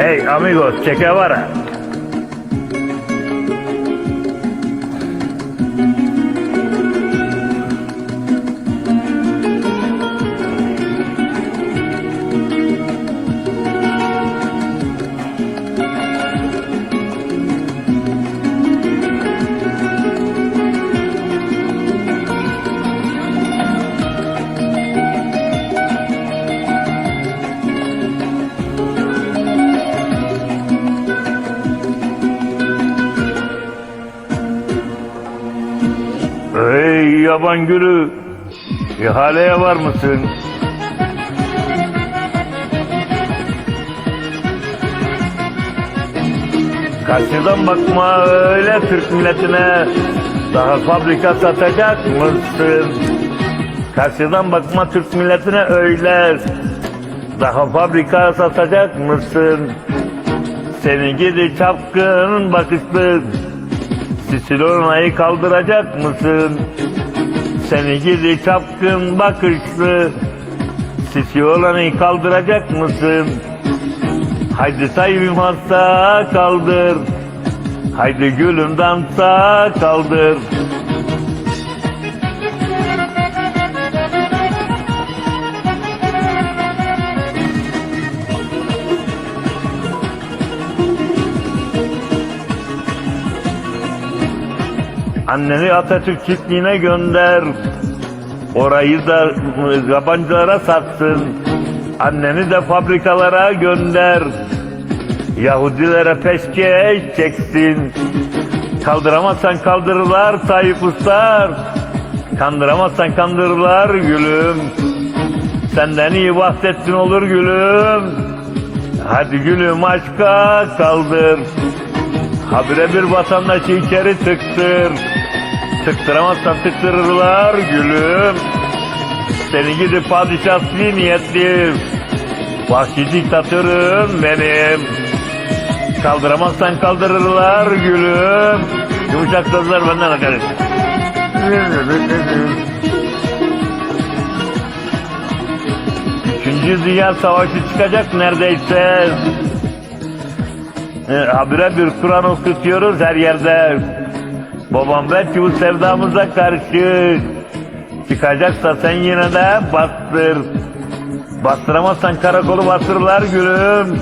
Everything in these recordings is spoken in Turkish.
Hey, amigos, chequea vara. Hey yaban gülü, ihaleye var mısın? Karşıdan bakma öyle Türk milletine, daha fabrika satacak mısın? Karşıdan bakma Türk milletine öyle, daha fabrika satacak mısın? Seni gidi çapkın bakışlı, Sisilona'yı kaldıracak mısın? Seni gidi çapkın bakışlı Sisilona'yı kaldıracak mısın? Haydi sayvim hasta kaldır Haydi gülüm dansa kaldır Anneni Atatürk çiftliğine gönder. Orayı da yabancılara satsın. Anneni de fabrikalara gönder. Yahudilere peşkeş çeksin. Kaldıramazsan kaldırırlar Tayyip Ustar. Kandıramazsan kandırırlar gülüm. Senden iyi Vahdettin olur gülüm. Hadi gülüm aşka kaldır. Habire bir vatandaşı içeri tıktır. Tıktıramazsan tıktırırlar gülüm. Seni gidip padişah niyetli. Vahşi diktatörüm benim. Kaldıramazsan kaldırırlar gülüm. Yumuşak sözler benden akarır. Üçüncü Dünya Savaşı çıkacak neredeyse. E, habire bir Kur'an okutuyoruz her yerde. Babam belki bu sevdamıza karşı çıkacaksa sen yine de bastır. Bastıramazsan karakolu bastırırlar gülüm.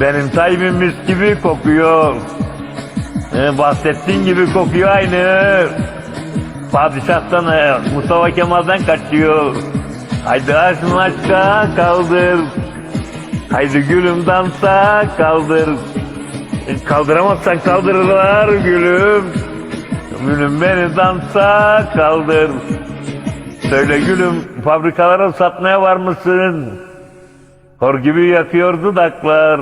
Benim Tayyip'im mis gibi kokuyor. E, bahsettiğin gibi kokuyor aynı. Padişah'tan, e, Mustafa Kemal'den kaçıyor. Haydi aşkın aşka kaldır. Haydi gülüm dansa kaldır. E, Kaldıramazsan kaldırırlar gülüm. Gülüm beni dansa kaldır. Söyle gülüm fabrikalara satmaya var mısın? Hor gibi yakıyor dudaklar.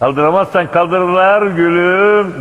Kaldıramazsan kaldırırlar gülüm.